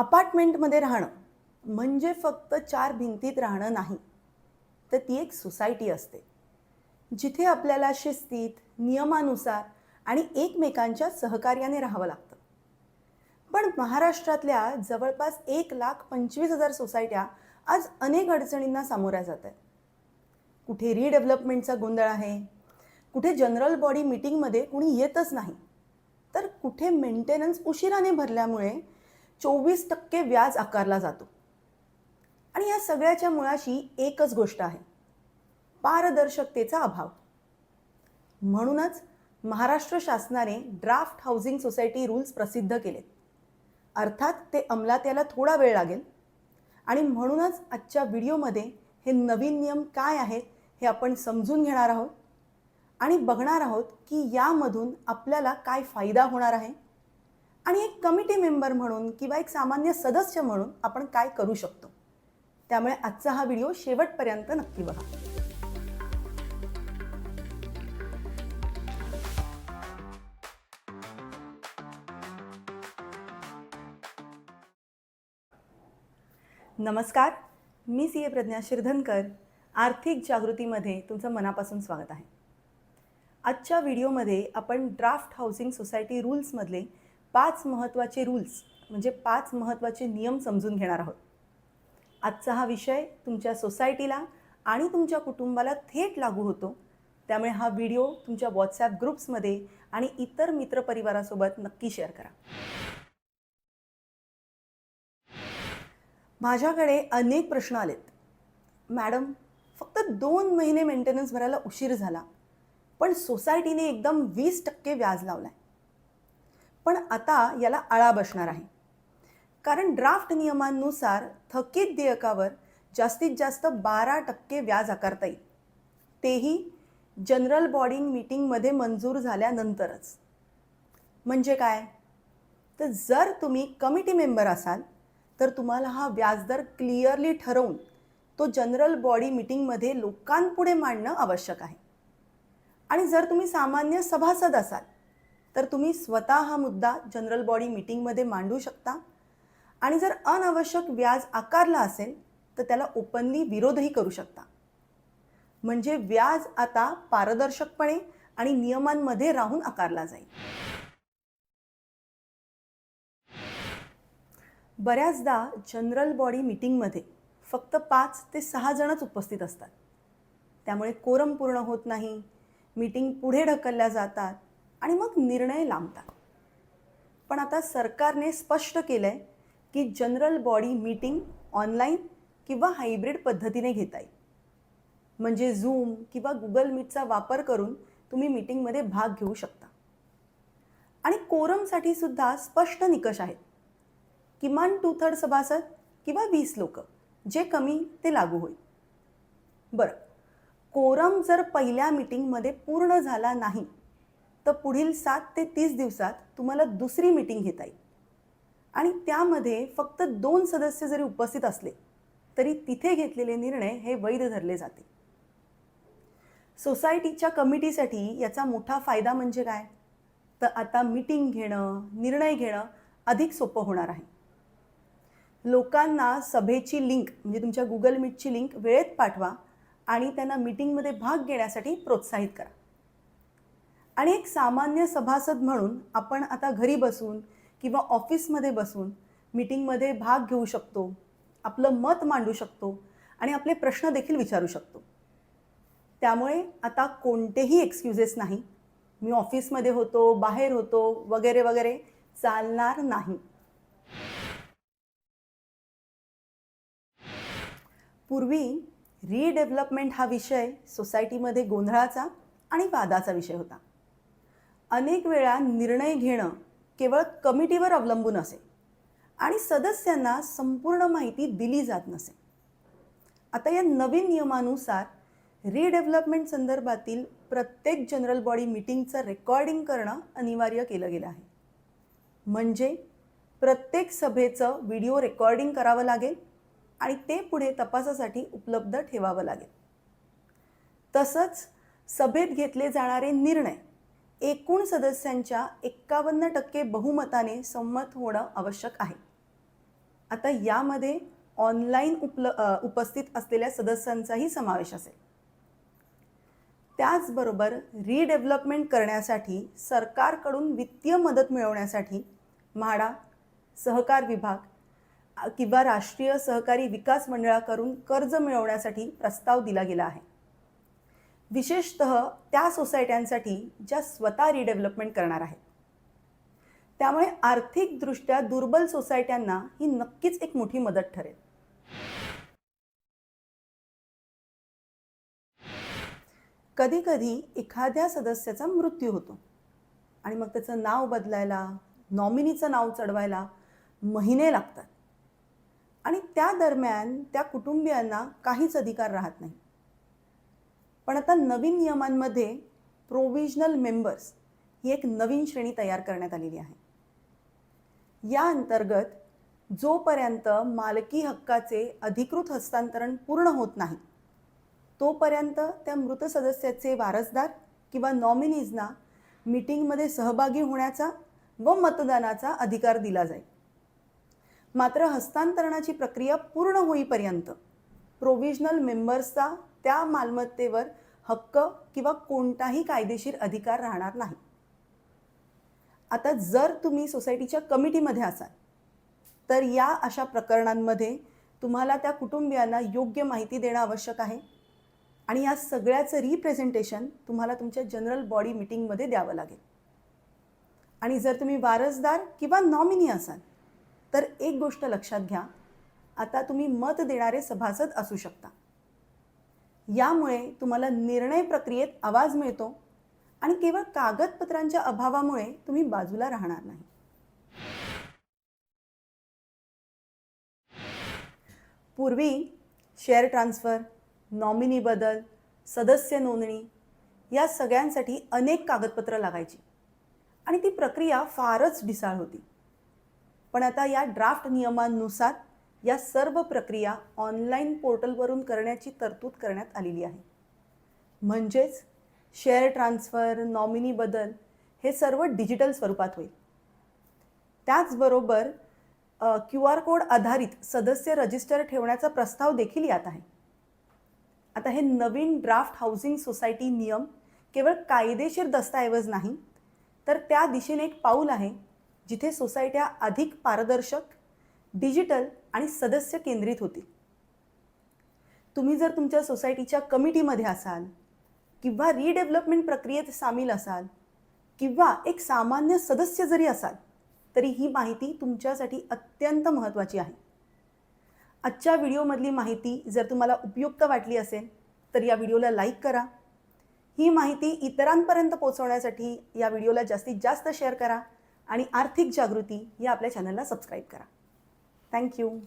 अपार्टमेंटमध्ये राहणं म्हणजे फक्त चार भिंतीत राहणं नाही तर ती एक सोसायटी असते. जिथे आपल्याला शिस्तीत नियमानुसार आणि एकमेकांच्या सहकार्याने राहावं लागतं. पण महाराष्ट्रातल्या जवळपास एक लाख पंचवीस हजार सोसायट्या आज अनेक अडचणींना सामोऱ्या जात आहेत. कुठे रिडेव्हलपमेंटचा गोंधळ आहे कुठे जनरल बॉडी मीटिंगमध्ये कुणी येतच नाही तर कुठे मेंटेनन्स उशिराने भरल्यामुळे चोवीस टक्के व्याज आकारला जातो. आणि या सगळ्याच्या मुळाशी एकच गोष्ट आहे. पारदर्शकतेचा अभाव. म्हणूनच महाराष्ट्र शासनाने ड्राफ्ट हाऊसिंग सोसायटी रूल्स प्रसिद्ध केलेत. अर्थात ते अंमलात यायला थोडा वेळ लागेल. आणि म्हणूनच आजच्या व्हिडिओमध्ये हे नवीन नियम काय आहेत हे आपण समजून घेणार आहोत. आणि बघणार आहोत की यामधून आपल्याला काय फायदा होणार आहे. आणि एक कमिटी मेंबर म्हणून किंवा एक सामान्य सदस्य म्हणून आपण काय करू शकतो? त्यामुळे आजचा हा व्हिडिओ शेवटपर्यंत नक्की बघा. नमस्कार मी सी ए प्रज्ञा शिरधनकर आर्थिक जागृतीमध्ये तुमचं मनापासून स्वागत आहे. आजच्या व्हिडिओमध्ये आपण ड्राफ्ट हाऊसिंग सोसायटी रूल्समधले पाच महत्त्वाचे रूल्स म्हणजे पाच महत्त्वाचे नियम समजून घेणार आहोत. आजचा हा विषय तुमच्या सोसायटीला आणि तुमच्या कुटुंबाला थेट लागू होतो. त्यामुळे हा व्हिडिओ तुमच्या व्हॉट्सॲप ग्रुप्समध्ये आणि इतर मित्रपरिवारासोबत नक्की शेअर करा. माझ्याकडे अनेक प्रश्न आलेत. मॅडम फक्त दोन महिने मेंटेनन्स भरायला उशीर झाला पण सोसायटीने एकदम वीस टक्के व्याज लावला आहे पण आता याला आळा बसणार आहे. कारण ड्राफ्ट नियमांनुसार थकीत देयकावर जास्तीत जास्त बारा टक्के व्याज आकारता येईल. तेही जनरल बॉडी मीटिंगमध्ये मंजूर झाल्यानंतरच. म्हणजे काय? तर जर तुम्ही कमिटी मेंबर असाल तर तुम्हाला हा व्याजदर क्लिअरली ठरवून तो जनरल बॉडी मीटिंगमध्ये लोकांपुढे मांडणं आवश्यक आहे. आणि जर तुम्ही सामान्य सभासद असाल तर तुम्ही स्वतः हा मुद्दा जनरल बॉडी मीटिंगमध्ये मांडू शकता. आणि जर अनावश्यक व्याज आकारला असेल तर त्याला ओपनली विरोधही करू शकता. म्हणजे व्याज आता पारदर्शकपणे आणि नियमांमध्ये राहून आकारला जाईल. बऱ्याचदा जनरल बॉडी मीटिंगमध्ये फक्त पाच ते सहा जणच उपस्थित असतात. त्यामुळे कोरम पूर्ण होत नाही. मीटिंग पुढे ढकलल्या जातात. आणि मग निर्णय लांबतात. पण आता सरकारने स्पष्ट केलं आहे की जनरल बॉडी मीटिंग ऑनलाईन किंवा हायब्रिड पद्धतीने घेता येईल. म्हणजे झूम किंवा गुगल मीटचा वापर करून तुम्ही मीटिंगमध्ये भाग घेऊ शकता. आणि कोरमसाठी सुद्धा स्पष्ट निकष आहेत. किमान टू थर्ड सभासद किंवा वीस लोक जे कमी ते लागू होईल. बरं कोरम जर पहिल्या मीटिंगमध्ये पूर्ण झाला नाही तर पुढील सात ते तीस दिवसात तुम्हाला दुसरी मीटिंग घेता येईल. आणि त्यामध्ये फक्त दोन सदस्य जरी उपस्थित असले तरी तिथे घेतलेले निर्णय हे वैध धरले जाते. सोसायटीच्या कमिटीसाठी याचा मोठा फायदा म्हणजे काय? तर आता मीटिंग घेणं निर्णय घेणं अधिक सोपं होणार आहे. लोकांना सभेची लिंक म्हणजे तुमच्या गुगल मीटची लिंक वेळेत पाठवा आणि त्यांना मीटिंगमध्ये भाग घेण्यासाठी प्रोत्साहित करा. आणि एक सामान्य सभासद म्हणून आपण आता घरी बसून किंवा ऑफिसमध्ये बसून मीटिंगमध्ये भाग घेऊ शकतो आपलं मत मांडू शकतो आणि आपले प्रश्न देखील विचारू शकतो. त्यामुळे आता कोणतेही एक्सक्युजेस नाही. मी ऑफिसमध्ये होतो बाहेर होतो वगैरे वगैरे चालणार नाही. पूर्वी रिडेव्हलपमेंट हा विषय सोसायटीमध्ये गोंधळाचा आणि वादाचा विषय होता. अनेक वेळा निर्णय घेणं केवळ कमिटीवर अवलंबून असे आणि सदस्यांना संपूर्ण माहिती दिली जात नसे. आता या नवीन नियमानुसार रिडेव्हलपमेंट संदर्भातील प्रत्येक जनरल बॉडी मीटिंगचं रेकॉर्डिंग करणं अनिवार्य केलं गेलं आहे. म्हणजे प्रत्येक सभेचं व्हिडिओ रेकॉर्डिंग करावं लागेल आणि ते पुढे तपासासाठी उपलब्ध ठेवावं लागेल. तसंच सभेत घेतले जाणारे निर्णय एकूण सदस्यांच्या एक्कावन्न टक्के बहुमताने संमत होणं आवश्यक आहे. आता यामध्ये ऑनलाईन उपल उपस्थित असलेल्या सदस्यांचाही समावेश असेल. त्याचबरोबर रिडेव्हलपमेंट करण्यासाठी सरकारकडून वित्तीय मदत मिळवण्यासाठी म्हाडा सहकार विभाग किंवा राष्ट्रीय सहकारी विकास मंडळाकडून कर्ज मिळवण्यासाठी प्रस्ताव दिला गेला आहे. विशेषत त्या सोसायट्यांसाठी ज्या स्वतः रिडेव्हलपमेंट करणार आहेत. त्यामुळे आर्थिकदृष्ट्या दुर्बल सोसायट्यांना ही नक्कीच एक मोठी मदत ठरेल. कधीकधी एखाद्या सदस्याचा मृत्यू होतो आणि मग त्याचं नाव बदलायला नॉमिनीचं नाव चढवायला महिने लागतात. आणि त्या दरम्यान त्या कुटुंबियांना काहीच अधिकार राहत नाही. पण आता नवीन नियमांमध्ये प्रोविजनल मेंबर्स ही एक नवीन श्रेणी तयार करण्यात आलेली आहे. या अंतर्गत जोपर्यंत मालकी हक्काचे अधिकृत हस्तांतरण पूर्ण होत नाही तोपर्यंत त्या मृत सदस्याचे वारसदार किंवा नॉमिनीजना मीटिंगमध्ये सहभागी होण्याचा व मतदानाचा अधिकार दिला जाईल. मात्र हस्तांतरणाची प्रक्रिया पूर्ण होईपर्यंत प्रोविजनल मेंबर्सचा त्या मालमत्तेवर हक्क किंवा कोणताही कायदेशीर अधिकार राहणार नाही. आता जर तुम्ही सोसायटीच्या कमिटीमध्ये असाल तर या अशा प्रकरणांमध्ये तुम्हाला त्या कुटुंबियांना योग्य माहिती देणं आवश्यक आहे आणि या सगळ्याचं रिप्रेझेंटेशन तुम्हाला तुमच्या जनरल बॉडी मीटिंगमध्ये द्यावं लागेल. आणि जर तुम्ही वारसदार किंवा नॉमिनी असाल तर एक गोष्ट लक्षात घ्या आता तुम्ही मत देणारे सभासद असू शकता. यामुळे तुम्हाला निर्णय प्रक्रियेत आवाज मिळतो आणि केवळ कागदपत्रांच्या अभावामुळे तुम्ही बाजूला राहणार नाही. पूर्वी शेअर ट्रान्सफर नॉमिनी बदल सदस्य नोंदणी या सगळ्यांसाठी अनेक कागदपत्रं लागायची आणि ती प्रक्रिया फारच ढिसाळ होती. पण आता या ड्राफ्ट नियमांनुसार या सर्व प्रक्रिया ऑनलाईन पोर्टलवरून करण्याची तरतूद करण्यात आलेली आहे. म्हणजेच शेअर ट्रान्सफर नॉमिनी बदल हे सर्व डिजिटल स्वरूपात होईल. त्याचबरोबर क्यू आर कोड आधारित सदस्य रजिस्टर ठेवण्याचा प्रस्ताव देखील यात आहे. आता हे नवीन ड्राफ्ट हाऊसिंग सोसायटी नियम केवळ कायदेशीर दस्तऐवज नाही तर त्या दिशेने एक पाऊल आहे जिथे सोसायट्या अधिक पारदर्शक डिजिटल आणि सदस्य केंद्रित होतील. तुम्ही जर तुमच्या सोसायटीच्या कमिटीमध्ये असाल किंवा रिडेव्हलपमेंट प्रक्रियेत सामील असाल किंवा एक सामान्य सदस्य जरी असाल तरी ही माहिती तुमच्यासाठी अत्यंत महत्त्वाची आहे. आजच्या व्हिडिओमधली माहिती जर तुम्हाला उपयुक्त वाटली असेल तर या व्हिडिओला लाईक करा. ही माहिती इतरांपर्यंत पोहोचवण्यासाठी या व्हिडिओला जास्तीत जास्त शेअर करा आणि आर्थिक जागृती या आपल्या चॅनलला सबस्क्राईब करा. Thank you.